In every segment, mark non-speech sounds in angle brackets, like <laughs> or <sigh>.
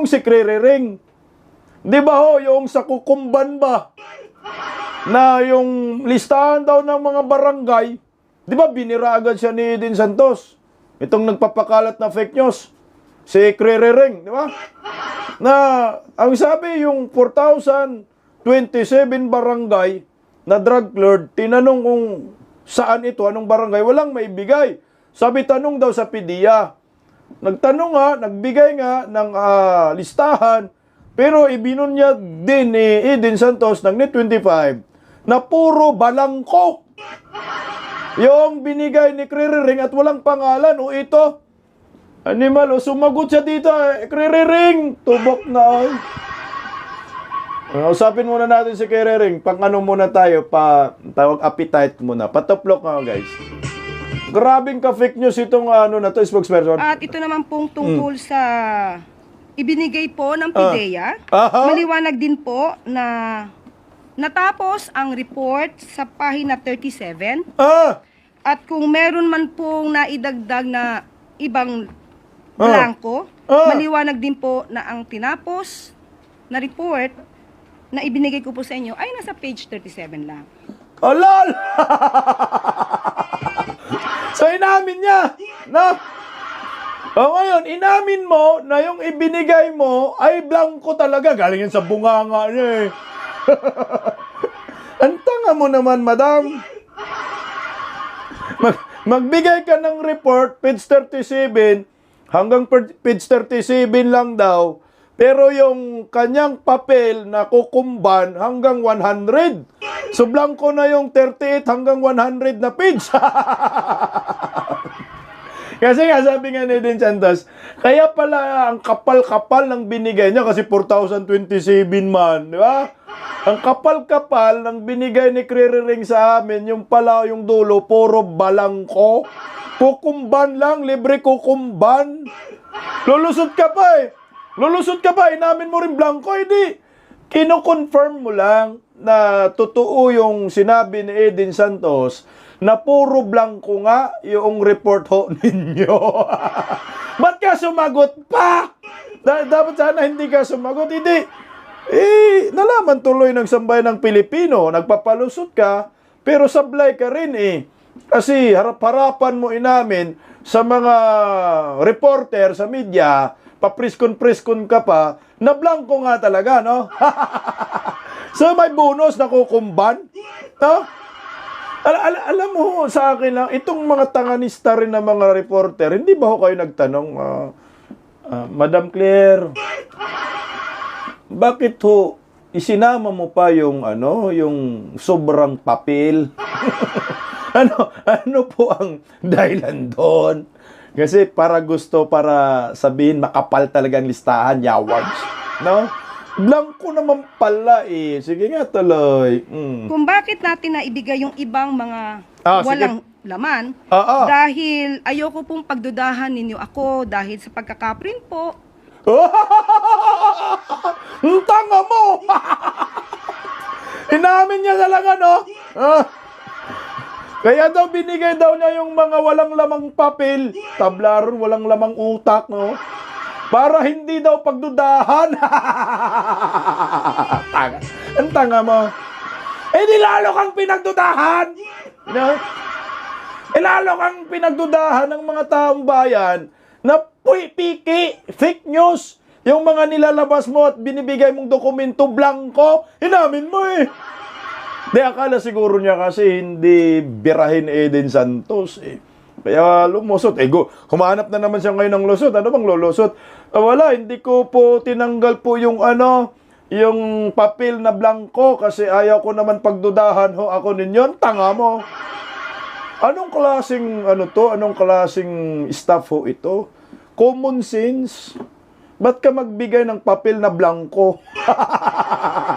Itong si Kririring. Di ba ho, yung sa kukumban ba? Na yung listahan daw ng mga barangay, di ba binira agad siya ni Edin Santos? Itong nagpapakalat na fake news. Si Kririring, di ba? Na, ang sabi yung 4,027 barangay na drug lord, tinanong kung saan ito, anong barangay, walang maibigay. Sabi tanong daw sa PDEA. Nagtanong nga, nagbigay nga ng ah, listahan, pero ibinunyag din ni Eden Santos ng Net 25 na puro balangko. Yung binigay ni Kririring at walang pangalan, o ito, animal, o sumagot siya dito, eh, Kririring, tubok na. Uh, usapin muna natin si Kririring, pang ano muna tayo, pa, tawag appetite muna, patoplok nga guys. Grabing ka-fake news itong ano na to, spokesperson. At ito naman pong tungkol Hmm. sa ibinigay po ng PIDEA. Aha. Maliwanag din po na natapos ang report sa pahina 37 Ah! at kung meron man pong naidagdag na ibang Ah. blanco, Ah. maliwanag din po na ang tinapos na report na ibinigay ko po sa inyo ay nasa page 37 lang. Alal! <laughs> inamin niya, na? O ngayon, inamin mo na yung ibinigay mo ay blanco talaga. Galing yan sa bunganga niya eh. <laughs> Ang tanga mo naman, madam. Mag, magbigay ka ng report, page 37, hanggang page 37 lang daw. Pero yung kanyang papel na kukumban hanggang 100. So blanco na yung 38 hanggang 100 na page. <laughs> kasi nga sabi nga ni Eden Santos, kaya pala ang kapal-kapal ng binigay niya kasi 4,027 man, di ba? Ang kapal-kapal ng binigay ni Kririring sa amin, yung pala yung dulo, puro balangko. Kukumban lang, libre kukumban. Lulusot ka pa eh. Lulusot ka pa, inamin mo rin blanco, hindi. Kino-confirm mo lang na totoo yung sinabi ni Edin Santos na puro blanco nga yung report ho <laughs> ninyo. <laughs> Ba't ka sumagot pa? Da- dapat sana hindi ka sumagot. Hindi. Eh, nalaman tuloy ng sambayan ng Pilipino. Nagpapalusot ka, pero sablay ka rin eh. Kasi harap-harapan mo inamin sa mga reporter sa media, papriskon-priskon ka pa, na blanco nga talaga, no? <laughs> so may bonus na kukumban, no? Al- al- alam mo sa akin lang, itong mga tanganista rin na mga reporter, hindi ba ho kayo nagtanong, ah, ah, Madam Claire, bakit ho isinama mo pa yung ano, yung sobrang papel? <laughs> ano, ano po ang dahilan doon? Kasi para gusto para sabihin makapal talagang listahan, yawards. No? Blanco naman pala eh. Sige nga tuloy. Mm. Kung bakit natin na ibigay yung ibang mga Ah, sige. walang laman, Oo. dahil ayoko pong pagdudahan ninyo ako dahil sa pagkakaprint po, <laughs> Ang tanga mo! <laughs> Inamin niya talaga, no? Ah. Kaya daw binigay daw niya yung mga walang lamang papel, tablaron, walang lamang utak, no? Para hindi daw pagdudahan. <laughs> tanga. Ang tanga mo. Eh di lalo kang pinagdudahan. No? Eh lalo kang pinagdudahan ng mga taong bayan na puy, piki, fake news. Yung mga nilalabas mo at binibigay mong dokumento blanco, inamin mo eh. Di akala siguro niya kasi hindi birahin Eden Santos eh. Kaya lumusot. Eh, go, humanap na naman siya ngayon ng lusot. Ano bang lulusot? Ah, wala, hindi ko po tinanggal po yung ano, yung papel na blanco kasi ayaw ko naman pagdudahan ho ako ninyo. Tanga mo. Anong klaseng ano to? Anong klaseng staff ho ito? Common sense. Ba't ka magbigay ng papel na blanco? <laughs>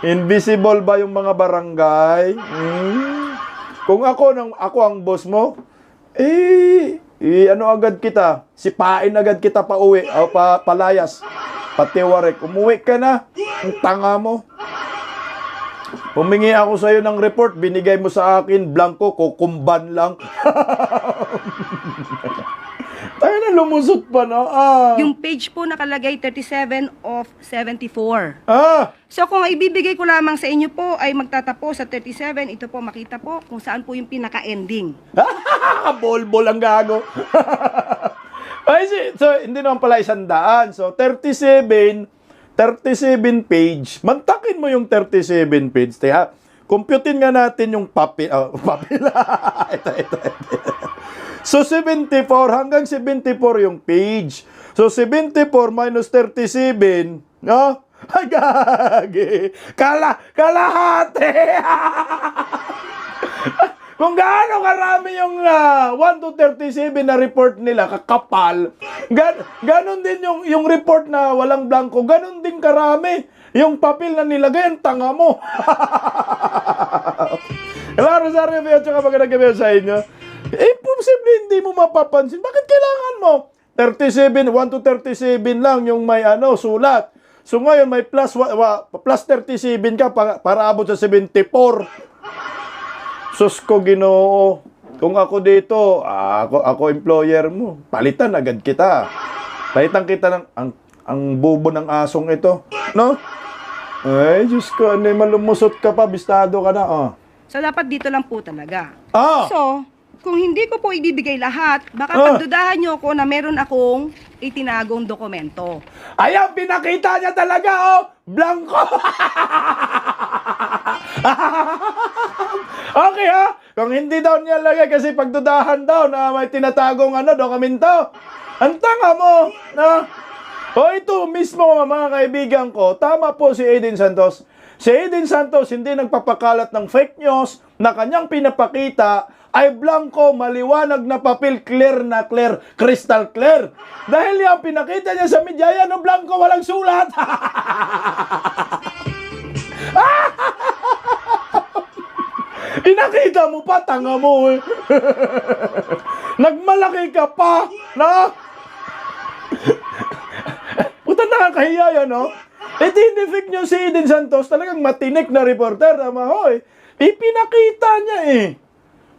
Invisible ba yung mga barangay? Hmm? Kung ako nang ako ang boss mo, eh, eh ano agad kita? Sipain agad kita pa uwi, o pa palayas. Patiwarek, umuwi ka na. Ang tanga mo. Humingi ako sa iyo ng report, binigay mo sa akin blanco, kukumban lang. <laughs> Na lumusot pa, no? Ah. Yung page po nakalagay 37 of 74. Ah. So kung ibibigay ko lamang sa inyo po ay magtatapos sa 37, ito po makita po kung saan po yung pinaka-ending. <laughs> Bol-bol ang gago. <laughs> Ay, so, hindi naman pala isang daan. So, 37, 37 page. Mantakin mo yung 37 page. Tiha, computein nga natin yung papel. Oh, <laughs> papel. ito, ito, ito. So, 74 hanggang 74 yung page. So, 74 minus 37, no? <laughs> Ay, gagi. Kala, kalahati. <laughs> Kung gaano karami yung ah, 1 to 37 na report nila, kakapal, gan ganon din yung, yung report na walang blanco, ganon din karami. Yung papel na nilagay, ang tanga mo. <laughs> Hello, Rosario Veo, tsaka magandang gabi sa inyo. Mapapansin. Bakit kailangan mo? 37, 1 to 37 lang yung may ano, sulat. So ngayon may plus wa, plus 37 ka pa- para abot sa 74. Sus ko ginoo. Kung ako dito, ako, ako employer mo, palitan agad kita. Palitan kita ng, ang, ang bubo ng asong ito. No? Ay, Diyos ko, ano, malumusot ka pa, bistado ka na, oh. So dapat dito lang po talaga. Ah! So, kung hindi ko po ibibigay lahat, baka Ah. pagdudahan nyo ko na meron akong itinagong dokumento. Ayan, pinakita niya talaga, oh! Blanco! <laughs> okay, ha? Kung hindi daw niya lagay kasi pagdudahan daw na may tinatagong ano, dokumento. Ang tanga mo, na? O ito mismo mga kaibigan ko, tama po si Aiden Santos. Si Aiden Santos hindi nagpapakalat ng fake news na kanyang pinapakita ay blanco, maliwanag na papel, clear na clear, crystal clear. Dahil yung pinakita niya sa media, yan ang blanco, walang sulat. <laughs> Inakita mo pa, tanga mo eh. <laughs> Nagmalaki ka pa, na? <laughs> Puta nakakahiya yan, no? Eh, hindi fake news si Eden Santos, talagang matinik na reporter, tama ho eh. Ipinakita niya eh.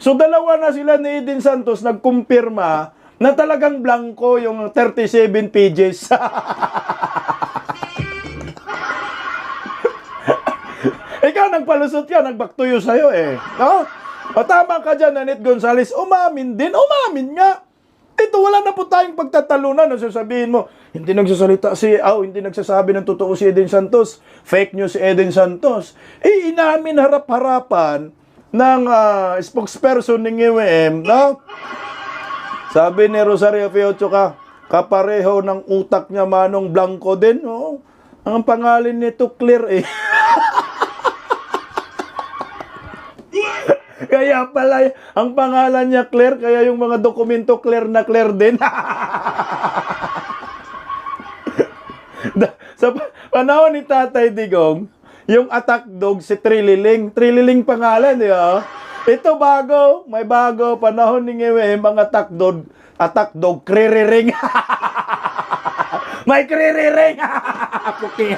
So, dalawa na sila ni Eden Santos nagkumpirma na talagang blanco yung 37 pages. <laughs> Ikaw nagpalusot ka, nagbaktuyo sa'yo eh. No? O tama ka dyan, Nanit Gonzales. Umamin din. Umamin nga. Ito, wala na po tayong pagtatalunan. Ano sasabihin mo? Hindi nagsasalita si, oh, hindi nagsasabi ng totoo si Eden Santos. Fake news si Eden Santos. Eh, inamin harap-harapan ng ah, spokesperson ng UWM, no? Sabi ni Rosario Fiocho ka, kapareho ng utak niya Manong Blanco din, no? Ang pangalan nito clear eh. <laughs> Kaya pala, ang pangalan niya Claire, kaya yung mga dokumento Claire na Claire din. <laughs> Sa pa- panahon ni Tatay Digong, yung attack dog si Trililing. Trililing pangalan, di ba? Ito bago, may bago, panahon ni Ngewe, mga attack dog, attack dog, kririring. <laughs> may kririring. <laughs> Puking.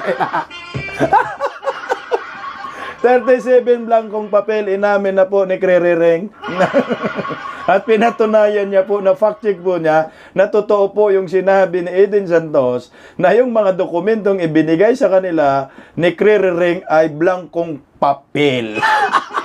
37 blankong papel, inamin na po ni Kririring. <laughs> At pinatunayan niya po, na fact check po niya, na totoo po yung sinabi ni Eden Santos na yung mga dokumentong ibinigay sa kanila ni Kririring ay blankong papel. <laughs>